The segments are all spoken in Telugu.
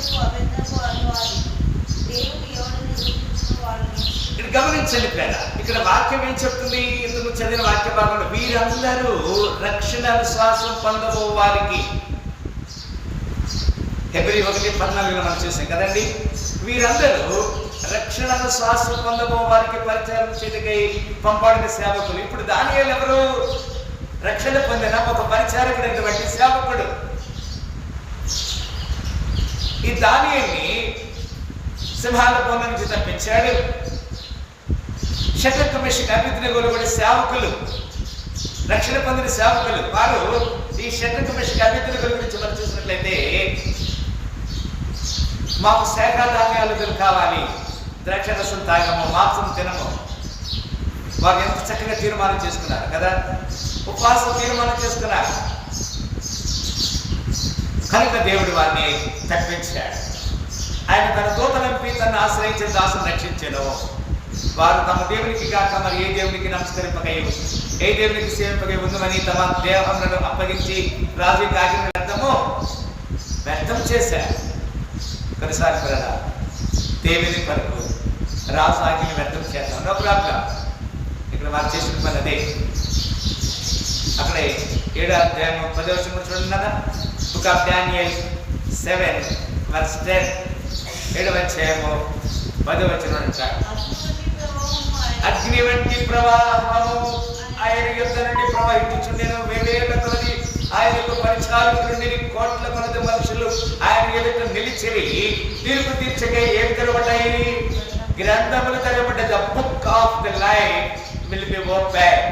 మేషకు ఇక్కడ గమనించండి ప్రేర ఇక్కడ వాక్యం ఏం చెప్తుంది? ఇందుకు చదివిన వాక్య భాగంలో వీరందరూ రక్షణ విశ్వాసం పొందబో వారికి. ఫిబ్రవరి ఒకటి పద్నాలుగులో మనం చూసాం కదండి? వీరందరూ రక్షణ విశ్వాసం పొందబో వారికి పరిచయం చేతికై పంపబడిన సేవకులు. ఇప్పుడు దాని ఎవరు? రక్షణ పొందిన ఒక పరిచారకుడైనటువంటి సేవకుడు. ఈ దానియల్ని సింహాల బోధ నుంచి తప్పించాడు శత్రు కమిషన్ అభివృద్ధిని కూడా సేవకులు రక్షణ పొందిన సేవకులు వారు ఈ శత్రు కమిషన్ అభివృద్ధిని గురించి మనం చూసినట్లయితే మాకు శాఖాధాన్యాలు కావాలి ద్రాక్ష రసం తాగము మాంసం తినము. వారు ఎంత చక్కగా తీర్మానం చేసుకున్నారు కదా? ఉపవాసం తీర్మానం చేసుకున్నారు. కనుక దేవుడు వారిని తప్పించాడు. ఆయన తన దూతలంపి తను ఆశ్రయించిన దాసును రక్షించను. వారు తమ దేవునికి కాక మరి ఏ దేవునికి నమస్కరింపకై ఏ దేవునికి సేవింపకై ఉందని తమ దేవములను అప్పగించి రాజు కాగిన వ్యర్థము వ్యర్థం చేశారు. కొన్నిసార్లు పిల్లల దేవుని కొరకు రాజు ఆజ్ఞని వ్యర్థం చేద్దాం నో ప్రాబ్లం ఇక్కడ వారు చేసిన పని అదే. అక్కడే ఏడాది అధ్యాయం పదో వచ్చిన చూడండి కదా book of Daniel seven verse ten ఏడు వచ్చేమో పది వచ్చిన అగ్ని వంటి ప్రవాహము ఆయన యుద్ధ నుండి ప్రవహించుండెను వేవేల కొలది ఆయన యొక్క పరిచారకులు నుండి కోట్ల కొలది మనుషులు ఆయన ఎదుట నిలిచిరి. తీర్పు తీర్చగా ఏం తెరవబడ్డాయి? గ్రంథములు తెరవబడ్డ the book of the life will be open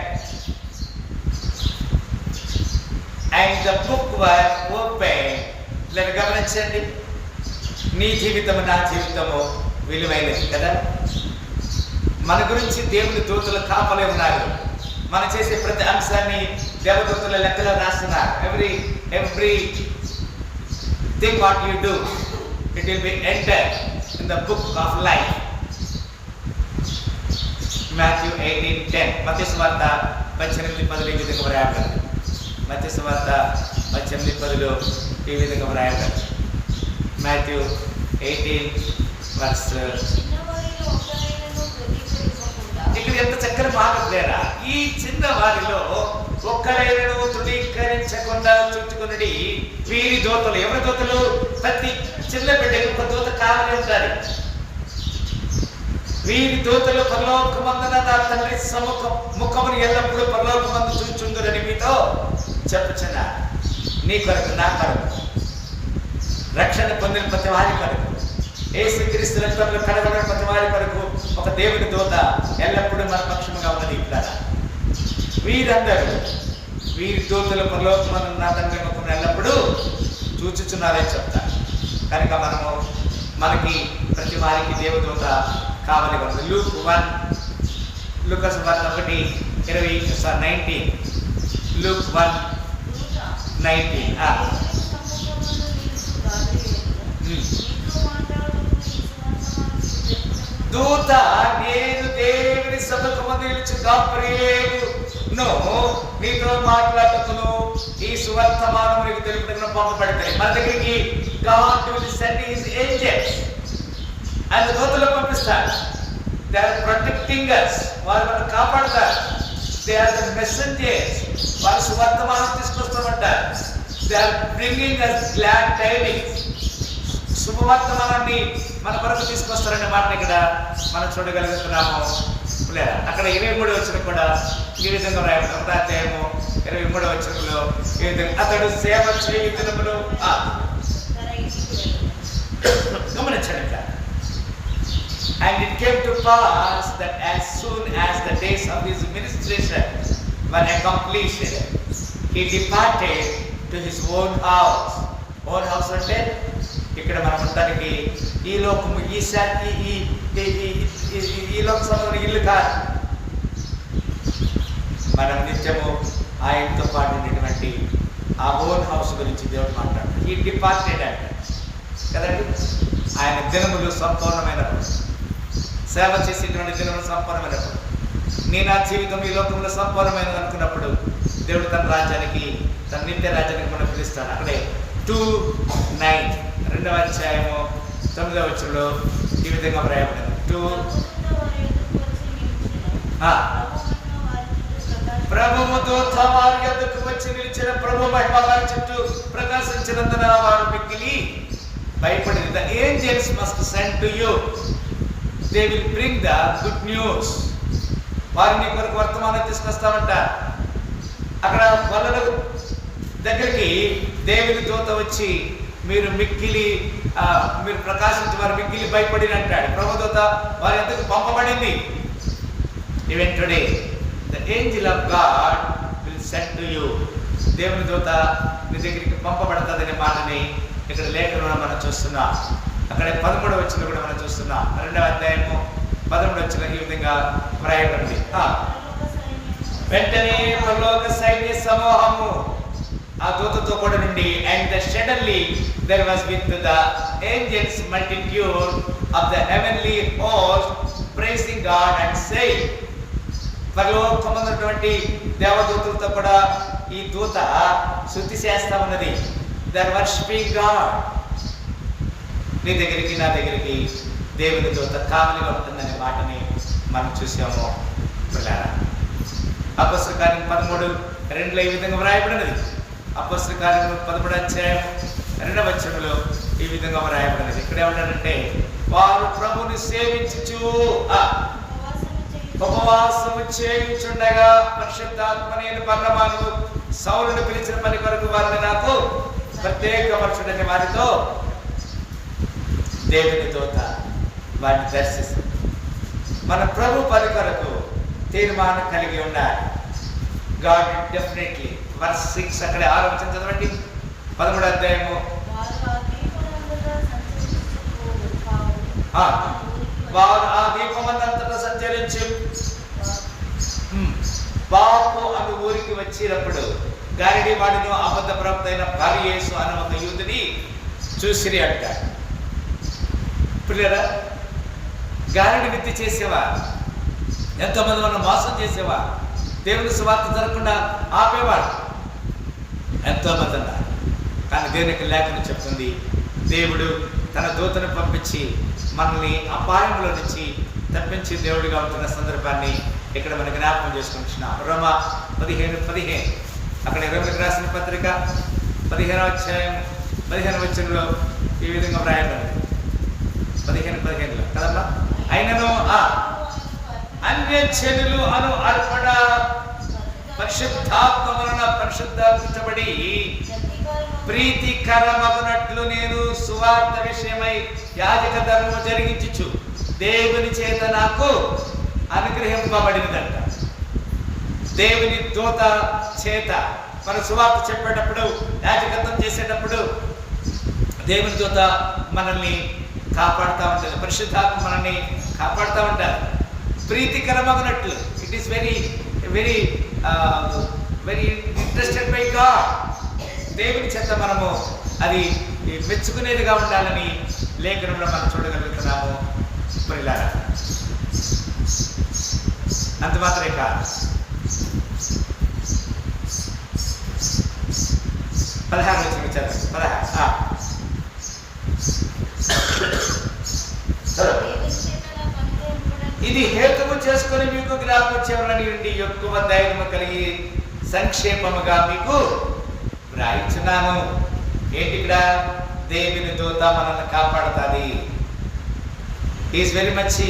and the book was open ఇట్లా గమనించండి. నీ జీవితము నా జీవితము విలువైనది కదా? మన గురించి దేవుని దూతలు కాపలే ఉన్నారు. మనం చేసే ప్రతి అంశాన్ని దేవదూతల లెక్కలో రాస్తున్నారు. Every every thing what you do it will be enter in the book of life Matthew eighteen ten మధ్య వార్త పద్దెనిమిది పదిహేను ఈ విధంగా మత్స్య మధ్య పద్దెనిమిది పదులు ఈ విధంగా వ్రాయబడింది మాథ్యూ ఎయిటీన్ వర్స్. ఇక్కడ ఎంత చక్కని మాట లేరా? ఈ చిన్న వారిలో ఒక్కరైనను తృణీకరించకుండా చూచుకున్నది వీరి దోతలు. ఎవరి దోతలు? ప్రతి చిన్న బిడ్డకి ఒక దోత కావాలి ఉంటారు వీరి దూతలు పరలోకమందున నా తండ్రి సముఖం ముఖమును ఎల్లప్పుడూ పరలోకమందు చూచుందురని మీతో చెప్పుచున్నా నీ కొరకు నా కొరకు. రక్షణ పొందిన ప్రతి వారి కొరకు. ఏసు క్రీస్తు రక్తంలో కడగబడిన ప్రతి వారి కొరకు ఒక దేవుని దూత ఎల్లప్పుడూ మన పక్షముగా ఉన్నది ఇక్కడ. వీరందరూ వీరి దూతలు పరలోకమను నా తండ్రి ముఖం ఎల్లప్పుడూ చూచుచున్నారని చెప్తారు. కనుక మనము మనకి ప్రతి వారికి దేవదూత కావాలి ఉంది లూక్ వన్ లూకస్ వన్ ఒకటి ఇరవై sir nineteen. Luke one nineteen ah. hmm. దూత నేను దేవుని సభకు నిలిచి గాబ్రియేలును నీతో మాట్లాడుతును. ఈ సువర్తమానం నీకు తెలుపుటకు పంపబడతాయి. మన దగ్గరికి God will send his angels ఆయన దూతలు పంపిస్తారు. దే ఆర్ ప్రొటెక్టింగ్ అస్ వారు మనం కాపాడతారు. దే ఆర్ ద మెసెంజర్స్ వారు సువర్తమానం తీసుకొస్తామంటారు. They are bringing us glad timings శుభవర్తమానాన్ని మన కొరకు తీసుకొస్తారనే మాటని ఇక్కడ మనం చూడగలుగుతున్నాము. లేదా అక్కడ ఇరవై మూడు వచ్చిన కూడా ఈ విధంగా రాయడం అధ్యాయము ఇరవై మూడు వచ్చినలో ఈ విధంగా అతడు సేవ చేయి గమనించండి ఇక్కడ. And it came to pass that as soon as the days of his ministration were accomplished, he departed to his own house. Own house అంటే ఇక్కడ మనం ఉండడానికి ఈ లోకము ఈ శాంతి ఈ ఈ- లోక సమయంలో ఇల్లు కాదు. మనం నిత్యము ఆయనతో పాటు ఉండేటువంటి ఆ ఓన్ హౌస్ గురించి దేవుడు మాట్లాడతాడు ఈ డిపార్ట్మెంట్ అంట. కదండి? ఆయన దినములు సంపూర్ణమైనప్పుడు సేవ చేసేటువంటి దినములు సంపూర్ణమైనప్పుడు నీ నా జీవితం ఈ లోకంలో సంపూర్ణమైనది అనుకున్నప్పుడు దేవుడు తన రాజ్యానికి తన నిత్య రాజ్యానికి మనం పిలుస్తాడు. అక్కడే టూ నైన్ రెండవ అధ్యాయము తొమ్మిదవ వచ్చంలో ఈ విధంగా ప్రయాణం టూ ఆ. ప్రభువు వారి యొద్దకు వచ్చి నిలిచిన ప్రభు మహిమ వారి చుట్టూ ప్రకాశించినందున వారు మిక్కిలి భయపడింది the angels must send to you they will bring the good news వారు నీ కొరకు వర్తమానం తీసుకొస్తామంట అక్కడ వాళ్ళ దగ్గరికి దేవుని దూత వచ్చి మీరు మిక్కిలి మీరు ప్రకాశించి వారు మిక్కిలి భయపడిన అంటాడు ప్రభుదూత వారి ఎందుకు పంపబడింది? Even today the angel of God will set to you దేవుని దూత మీ దగ్గరికి పంపబడుతుందనే మాటని ఇక్కడ లేఖలో మనం చూస్తున్నాం. అక్కడ పదమూడవ వచ్చిన కూడా మనం చూస్తున్నాం. రెండవ అధ్యాయము పదమూడు వచ్చిన ఈ విధంగా వ్రాయబడింది వెంటనే పరలోక సైన్య సమూహము ఆ దూతతో కూడా నుండి and the suddenly there was with the angels multitude of the heavenly host praising God and saying పరలోకమైనటువంటి దేవదూతలతో కూడా ఈ దూత శుద్ధి చేస్తా ఉన్నది. దర్ వర్షిపింగ్ గాడ్ నీ దగ్గరికి నా దగ్గరికి దేవుని దూత కావలిగా ఉంటుందనే మాటని మనం చూసాము పిల్లారా అపస్సు కార్యం పదమూడు రెండులో ఈ విధంగా వ్రాయబడినది. అపస్సు కార్యం పదమూడు అధ్యాయం రెండవ వచనంలో ఈ విధంగా వ్రాయబడినది. ఇక్కడ ఏమంటారంటే వారు ప్రభుని సేవించు ఉపవాసము చేయించుండగా పరిశుద్ధాత్మ నేను పర్ణమాను సౌలును పిలిచిన పని కొరకు వారిని నాకు ప్రత్యేకపరచుడని వారితో దేవుని దూత వారిని దర్శిస్తుంది. మన ప్రభు పని కొరకు తీర్మానం కలిగి ఉండాలి గాడ్ డెఫినెట్లీ వర్స్ సిక్స్ అక్కడ ఆలోచన చదవండి. పదమూడు అధ్యాయము. వారు ఆ దీపమందంతటా సంచరించి. బాపు అని ఊరికి వచ్చినప్పుడు గారిడి వాడిను అబద్ధ ప్రవక్త అయిన భార్యేసు అన్న ఒక యూదుని చూసిరి అంటాడు పిల్లరా గారిడి విత్తి చేసేవా? ఎంతమంది మనం మోసం చేసేవా? దేవుని స్వార్థ జరగకుండా ఆపేవాడు? ఎంతో మంది ఉన్నారు కానీ దేవునికి లేఖను చెప్తుంది దేవుడు తన దూతను పంపించి మనల్ని అపాయంలో నుంచి తప్పించి దేవుడిగా ఉంటున్న సందర్భాన్ని ఇక్కడ మనం జ్ఞాపకం చేసుకుంటున్నాం. రోమ పదిహేను పదిహేను. అక్కడ ఇరవై రాసిన పత్రిక పదిహేను అధ్యాయం పదిహేను వచ్చంలో ఈ విధంగా వ్రాయబడింది. పదిహేను పదిహేనులో. కదమ్మా? అయినను ఆ అన్యజనులు అను అర్పణ పరిశుద్ధాత్మ వలన పరిశుద్ధపరచబడి ప్రీతికరమగునట్లు నేను సువార్త విషయమై యాజక ధర్మము జరిగించు దేవుని చేత నాకు అనుగ్రహింపబడినదంట. దేవుని దూత చేత మన సువార్త చెప్పేటప్పుడు యాజకత్వం చేసేటప్పుడు దేవుని దూత మనల్ని కాపాడుతూ ఉంటుంది పరిశుద్ధాత్మ మనల్ని కాపాడుతూ ఉంటారు ప్రీతికరమగినట్లు it is very very very uh, interested by God దేవుని చెత్త మనము అది మెచ్చుకునేదిగా ఉండాలని లేఖనంలో మనం చూడగలుగుతున్నాము. ప్రియులారా అంత మాత్రమే కాదు. పదహారు వచ్చిన చదువు. పదహారు ఆ. చదువు. ఇది హేతువు చేసుకుని మీకు జ్ఞాపకం చేయమని ఎక్కువ ధైర్యము కలిగి సంక్షేపముగా మీకు వ్రాయించున్నాను. ఏంటి ఇక్కడ? దేవుని దూత మనల్ని కాపాడుతుంది. Is very much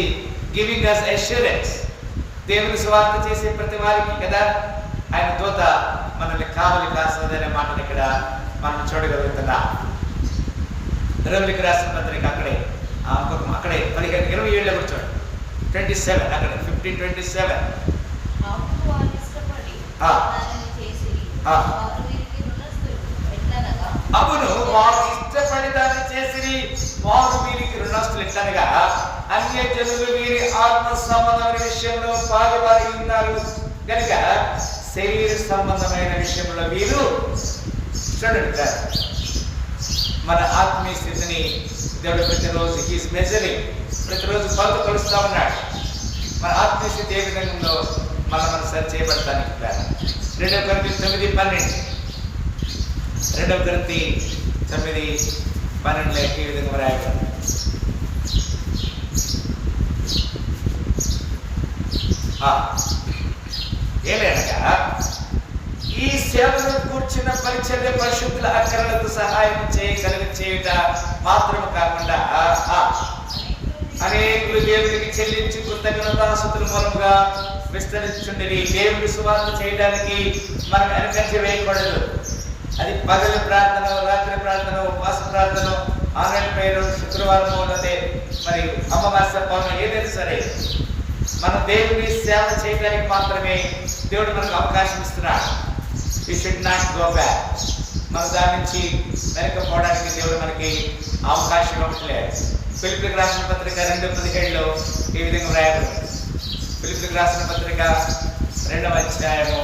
giving us assurance దేవుని స్వార్థ చేసే ప్రతి వారికి కదా? ఆయన దూత మనల్ని కావలి కాస్తుందనే మాటను ఇక్కడ మనం చూడగలుగుతున్నాం. ఇరవైకి రాసిన పత్రిక అక్కడే అక్కడే పదిహేను ఇరవై ట్వంటీ సెవెన్ అక్కడ ఫిఫ్టీన్ ట్వంటీ సెవెన్. అవును వారు ఇష్టపడి దాన్ని చేసి వారు వీరికి రుణస్తులు ఎట్లనగా అన్య జనులు వీరి ఆత్మ సంబంధమైన విషయంలో పాలువారి ఉన్నారు. కనుక శరీర సంబంధమైన విషయంలో వీరు చూడండి మన ఆత్మీయ స్థితిని దేవుడు ప్రతిరోజు హీస్ మెజరింగ్ ప్రతిరోజు పనులు కలుస్తూ ఉన్నాడు. మన ఆత్మీయ స్థితి ఏ విధంగా ఉందో మనం మనం సరి చేయబడతానికి ప్లాన్. రెండవ గ్రంథి తొమ్మిది పన్నెండు. రెండవ గ్రంథి తొమ్మిది పన్నెండులో ఈ విధంగా రాయబడింది ఆ, ఈ సేవను కూర్చున్న పరిచర్య పరిశుద్ధుల అక్కరలకు సహాయం చేయగలిగి చేయుట మాత్రము కాకుండా ఆ, అనేకులు దేవుడికి చెల్లించి కృతజ్ఞతాసుతుల మూలముగా విస్తరించుండేది దేవుడి సువార్త చేయడానికి మనం వెనకంచి వేయకూడదు. అది పగలు ప్రార్థన రాత్రి ప్రార్థన ఉపవాస ప్రార్థన ఆన్లైన్ పేరు శుక్రవారం ఉన్నదే. మరి అమావాస్య పౌర్ణం ఏదైనా సరే మనం దేవుని సేవ చేయడానికి మాత్రమే దేవుడు మనకు అవకాశం ఇస్తున్నాడు. ఈ షుడ్ నాట్ గో బ్యాక్ మన దాని నుంచి వెనకపోవడానికి దేవుడు మనకి అవకాశం ఇవ్వట్లేదు. పిలుపులకు రాసిన పత్రిక రెండు పదిహేడులో ఈ విధంగా వ్రాయబడింది. పిలుపులకు రాసిన పత్రిక రెండవ అధ్యాయము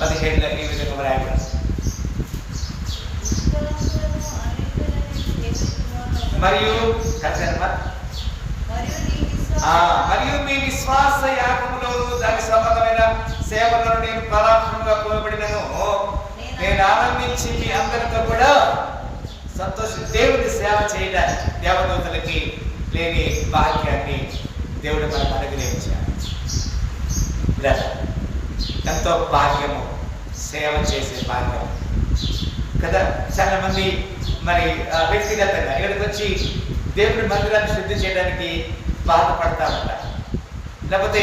పదిహేడులో ఈ విధంగా వ్రాయబడింది. మరియు మరియు మీ విశ్వాస యాగములో దాని సంబంధమైన సేవలను నేను పరాక్రమంగా కోబడినను నేను ఆనందించి మీ అందరితో కూడా సంతోష దేవుని సేవ చేయడానికి దేవదూతలకి లేని భాగ్యాన్ని దేవుడు మనకు అనుగ్రహించాడు. ఎంతో భాగ్యము సేవ చేసే భాగ్యం కదా చాలా మంది మరి వ్యక్తిగతంగా ఇక్కడికి వచ్చి దేవుని మందిరాన్ని శుద్ధి చేయడానికి బాధపడతా ఉంటారు లేకపోతే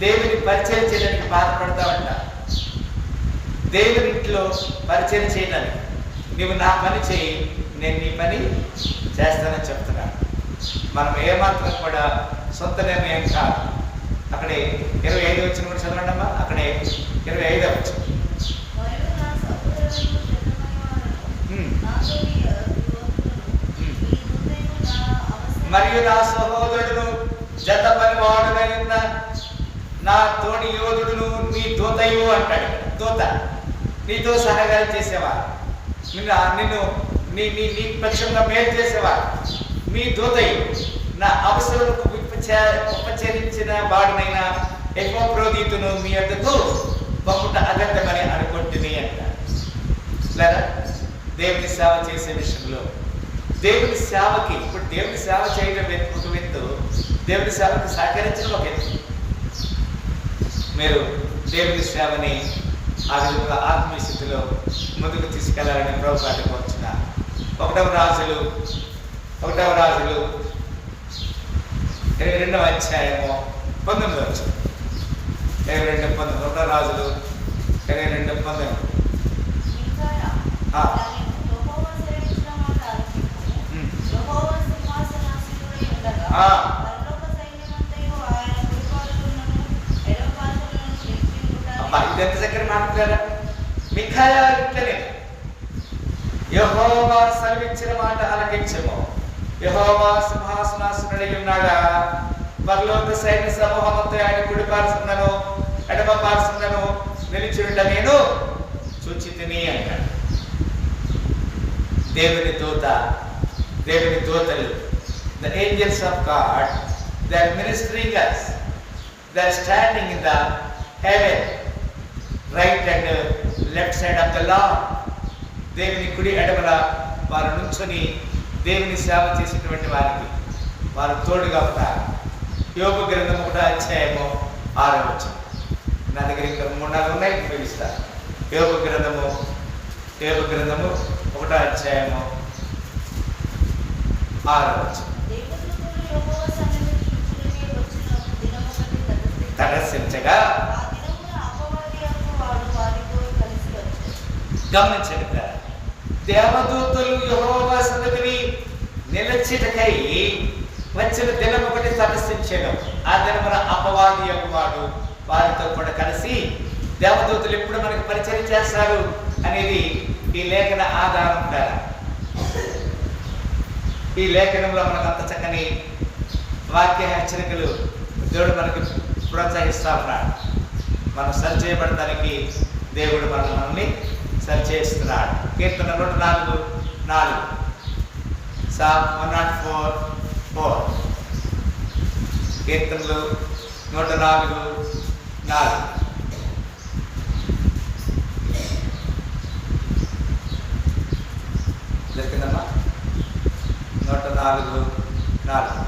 దేవుని పరిచయం చేయడానికి బాధపడతా ఉంటారు దేవుని ఇంట్లో పరిచయం చేయడానికి నువ్వు నా పని చేయి నేను నీ పని చేస్తానని చెప్తున్నాను. మనం ఏమాత్రం కూడా సొంత నిర్ణయం కాదు. అక్కడే ఇరవై ఐదు వచ్చిన కూడా చదవండి అమ్మా. అక్కడే ఇరవై ఐదు వచ్చిన మరియు నా సహోదరుడును జత పని ఉన్న నా తోడి యోధుడును నీ దూతయు అంటాడు. దూత. నీతో సహకారం చేసేవా నిన్ను నిన్ను నీ నీ నీ పక్షంగా మేలు చేసేవా మీ దూతయు నా అవసరాలకు ఉపచరించిన వాడినైనా ఎక్కువ ప్రోదీతును మీ యొక్కకు బహుట అగత్యమని అనుకుంటుంది అంట లేదా దేవుని సేవ చేసే విషయంలో దేవుని సేవకి ఇప్పుడు దేవుని సేవ చేయడం ఒక ఎత్తు దేవుని సేవకు సహకరించడం ఒక ఎత్తు మీరు దేవుని సేవని ఆ విధంగా ఆత్మీయ స్థితిలో ముందుకు తీసుకెళ్ళాలని ప్రభుత్వాన్ని కోరుచున్నా ఒకటవ రాజులు ఒకటవ రాజులు. ఇరవై రెండవ అధ్యాయము పంతొమ్మిది వచ్చు ఇరవై రెండు పంతొమ్మిది. ఒకటవ రాజులు ఇరవై రెండు పంతొమ్మిది. అబ్బా ఇది ఎంత చక్కని మాట్లాడారా మిఖాయా ఇట్లనే? యహోవా సెలవిచ్చిన మాట అలకించము. యహోవా సింహాసనాసునుడై ఉన్నాడా? పరలోక సైన్య సమూహంతో ఆయన కుడి పార్చున్నను ఎడమ పార్చున్నను నిలిచియుండ నేను చూచితిని అంటాడు. దేవుని దూత దేవుని దూతలు the angels of God they are ministering us. They are standing in the heaven right and uh, left side of the దేవుని కుడి ఎడమల వారు నుంచొని దేవుని సేవ చేసేటువంటి వారికి వారు తోడుగా ఉంటారు. యోగ గ్రంథం ఒకటో అధ్యాయము ఆరో వచ్చిన నా దగ్గర ఇంకా మూడు నాలుగు ఉన్నాయి పిలుస్తా యోగ గ్రంథము యోగ గ్రంథము ఒకటో అధ్యాయము ఆరో వచ్చిన తటస్థించగా గమనించండి. దేవదూతలు యహోవా సన్నిధిని నిలచిటకై వచ్చిన దినం ఒకటి తటస్థించాను ఆ దినమున అపవాది అమ్మవాడు వారితో కూడా కలిసి దేవదూతలు ఎప్పుడు మనకి పరిచయం చేస్తారు అనేది ఈ లేఖన ఆధారం ద్వారా ఈ లేఖనంలో మనకు అంత చక్కని వాక్య హెచ్చరికలు దేవుడు మనకి ప్రోత్సహిస్తా ఉన్నాడు మనం సరి చేయబడటానికి దేవుడు మన మనల్ని సరి చేస్తున్నాడు కీర్తన నూట నాలుగు నాలుగు. సా వన్ నాట్ ఫోర్ ఫోర్ కీర్తనలు నూట నాలుగు నాలుగు. లేక నూట నాలుగు నాలుగు.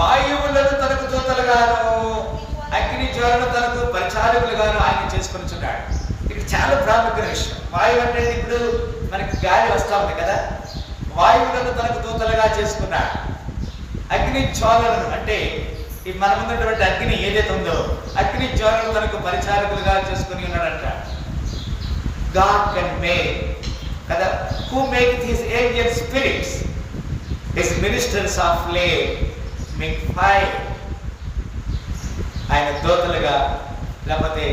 వాయువులను తనకు దూతలుగాను అగ్ని జ్వరను తనకు పరిచారకులుగాను ఆయన చేసుకొని చున్నాడు ఇది చాలా ప్రాముఖ్యమైన విషయం. వాయువు అంటే ఇప్పుడు మనకి గాలి వస్తూ ఉంది కదా. వాయువులను తనకు దూతలుగా చేసుకున్నాడు. అగ్ని జ్వాలను అంటే ఈ మన ముందున్నటువంటి అగ్ని ఏదైతే ఉందో అగ్ని జ్వాలను తనకు పరిచారకులుగా చేసుకుని ఉన్నాడంట. గాడ్ కెన్ మేక్ కదా? Who make his angel spirits his ministers of lay make fire ఆయన దోతలుగా లేకపోతే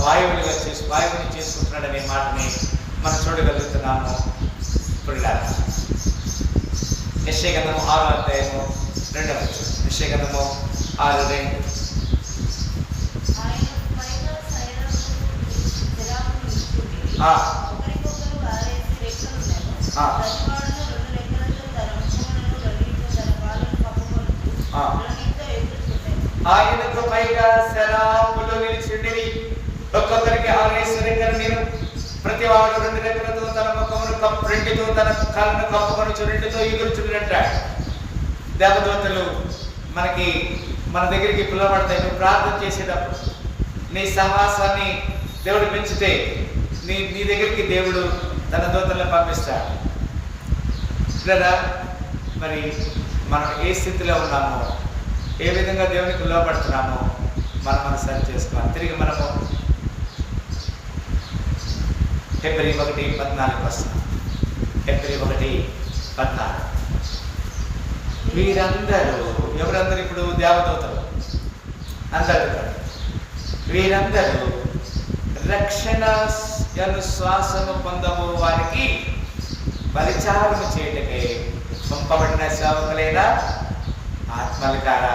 వాయువులుగా చేసి వాయువుని చేసుకుంటున్నాడనే మాటని మనం చూడగలుగుతున్నాము. ఇప్పుడు నిశ్చయగంధము ఆరో అధ్యాయము రెండవ నిశ్చయగంధము ఆరు రెండు. ఆయనకు పైగా శరాపులు నిలిచిండివి ఒక్కొక్కరికి ఆరేసి రెక్కలు నేను ప్రతి వాడు రెండు రెక్కలతో తన ముఖమును కప్పు రెండుతో తన కాళ్ళను కప్పుకొని రెండుతో ఎగురుచుండంట దేవదూతలు మనకి మన దగ్గరికి పిలువబడతాయి. నువ్వు ప్రార్థన చేసేటప్పుడు నీ సహవాసాన్ని దేవుడు పెంచితే నీ నీ దగ్గరికి దేవుడు తన దూతలను పంపిస్తాడు. కదా మరి మనం ఏ స్థితిలో ఉన్నామో ఏ విధంగా దేవునికి లోపడుతున్నామో మనం మనం సరి చేసుకోవాలి. తిరిగి మనము ఫిబ్రవరి ఒకటి పద్నాలుగు వస్తుంది. ఫిబ్రవరి ఒకటి పద్నాలుగు. వీరందరూ ఎవరందరూ ఇప్పుడు దేవదూతలు? అందరూ వీరందరూ రక్షణ శ్వాసము పొందము వారికి పరిచారము చేయటమే పంపబడిన సేవకులేదా ఆత్మలు కారా?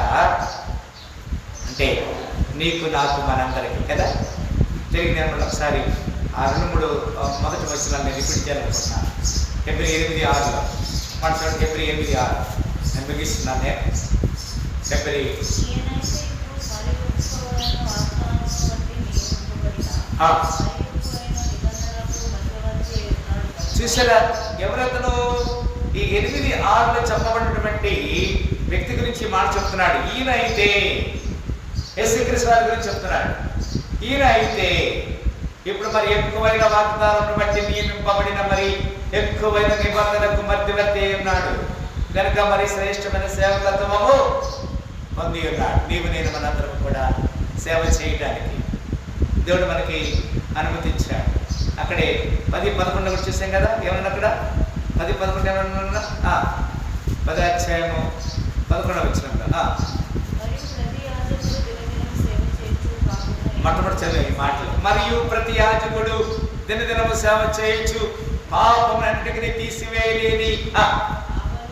అంటే నీకు నాకు మనందరికీ కదా? తిరిగి నేను ఒకసారి ఆ రెండు మూడు మొదటి వచ్చిన నేను రిపీట్ చేయాలనుకుంటున్నాను ఫిబ్రవరి ఎనిమిది ఆరులో మన చూడండి ఫిబ్రవరి ఎనిమిది ఆరు. నేను ముగిస్తున్నాను. నేను ఫిబ్రవరి చూసారా ఎవరతను ఈ ఎనిమిది ఆరులో చెప్పబడినటువంటి వ్యక్తి గురించి మాట చెప్తున్నాడు. ఈయన అయితే యేసుక్రీస్తు వారి గురించి చెప్తున్నాడు. ఈయన అయితే ఇప్పుడు మరి ఎక్కువైన వాగ్దానం బట్టి నియమింపబడిన మరి ఎక్కువైన నిబంధనకు మధ్యవర్తి ఉన్నాడు. కనుక మరి శ్రేష్టమైన సేవకత్వము పొంది ఉన్నాడు. నీవు నేను మనందరం కూడా సేవ చేయడానికి దేవుడు మనకి అనుమతించాడు. అక్కడే పది పదకొండు కూడా చూసాం కదా? ఏమన్నా అక్కడ? పది పదకొండు ఏమన్నా ఆ, పది అధ్యాయము పదకొండు వచ్చిన మరియు ప్రతి యాజకుడు దినదినం సేవ చేయుచు కాకుండా మొట్టమొదటి ఈ మాటలు. మరియు ప్రతి యాజకుడు దినదినము సేవ చేయొచ్చు పాపములన్నిటిని తీసివేయలేని ఆ,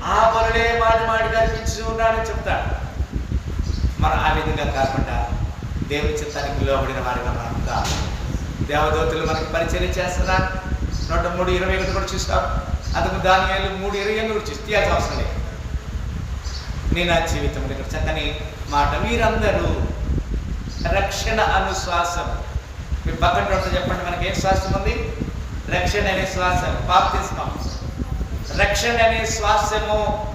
ఆ పనులే మాటి మాటిగా అర్పించు ఉన్నాడని చెప్తాడు. మనం ఆ విధంగా కాకుండా దేవుని చిత్తానికి లోబడిన వారిగా మనం కాదు దేవదూతలు మనకి పరిచయం చేస్తున్నారు నూట మూడు ఇరవై ఒకటి కూడా చూస్తాం. అతను దాని వేలు మూడు ఇరవై ఎనిమిది కూడా చూసి అవసరం లేదు. నేను నా జీవితం ఇక్కడ చక్కని మాట. మీరందరూ రక్షణ అనుశ్వాసం. మీరు పక్కన చెప్పండి మనకి ఏం శ్వాసం ఉంది? రక్షణ అనే శ్వాసం. బాప్తిస్మం. రక్షణ అనే శ్వాసము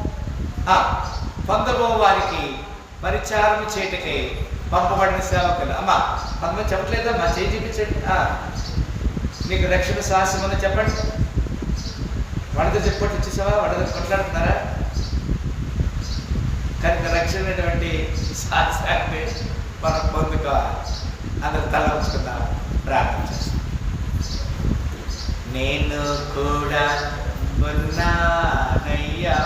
ఆ, పొందబో వారికి పరిచారం చేయటకై పంపబడిన సేవకులు. అమ్మా కొంతమంది చెప్పట్లేదా? మా చేయి చూపించండి. మీకు రక్షణ శ్వాసం ఉందని చెప్పండి. వడద చెప్పట్టు వచ్చేసావా వడద కొట్లాడుతున్నారా? కనుక రక్షణ అనేటువంటి శ్వాసాన్ని మనం పొందుకోవాలి అందరు తల ప్రార్థన చేస్తాం. నేను కూడా ఉన్నానయ్యా.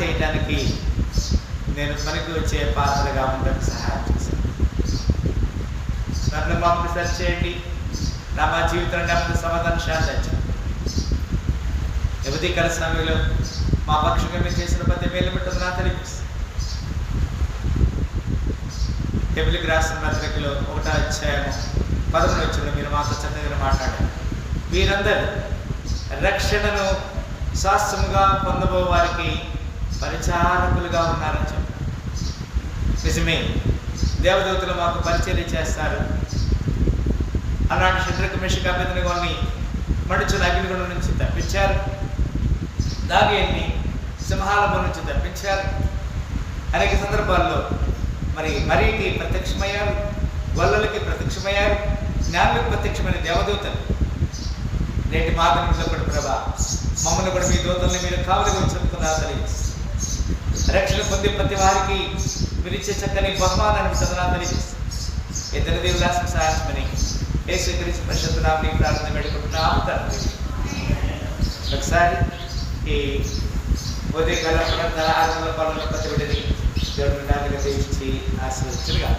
చేయడానికి నేను పనికి వచ్చే పాత్రగా ఉండడానికి సహాయం చేశాను నన్ను మమ్మల్ని సరి చేయండి. నా మా జీవితంలో నెమ్మది సమాధానం శాంతి ఇచ్చాను యువతీకర సమయంలో మా పక్షంగా మీరు చేసిన ప్రతి వేలు పెట్టదు నా తెలియజేస్తుంది. టెబిలికి రాసిన పత్రికలో ఒకటో అధ్యాయము పదమూడు వచ్చిన మీరు మాతో చక్కగా మాట్లాడారు. వీరందరూ రక్షణను శాస్త్రముగా పొందబో వారికి పరిచారకులుగా ఉన్నారని చెప్పారు నిజమే దేవదూతలు మాకు పరిచర్య చేస్తారు. అలాంటి శత్రుకు మిషక అభ్యర్థిని మడుచుల అగ్నిగుండం నుంచి తప్పించారు. దాగేన్ని సింహాలము నుంచి తప్పించారు. అనేక సందర్భాల్లో మరి మరీకి ప్రత్యక్షమయ్యారు వల్లలకి ప్రత్యక్షమయ్యారు జ్ఞానులకు ప్రత్యక్షమైన దేవదూతలు. నేటి మాతృలో కూడా ప్రభా మమ్మల్ని కూడా మీ దూతల్ని మీరు కావలిగా చెప్తున్నారు తెలియజేస్తారు. రక్షణ పొంది ప్రతి వారికి పిలిచే చక్కని బహుమానాన్ని చదనా ఇతర ఇద్దరు దేవుడు రాసిన సహాయమని యేసు గురించి పరిశుద్ధనామని ప్రార్థన పెట్టుకుంటున్నాము తండ్రి. ఒకసారి ఈ ఉదయకాల ప్రార్థన ఆరంభంలో పనులు ప్రతి బిడ్డని దేవుడు నాలుగు తెచ్చి ఆశీర్వదించుగా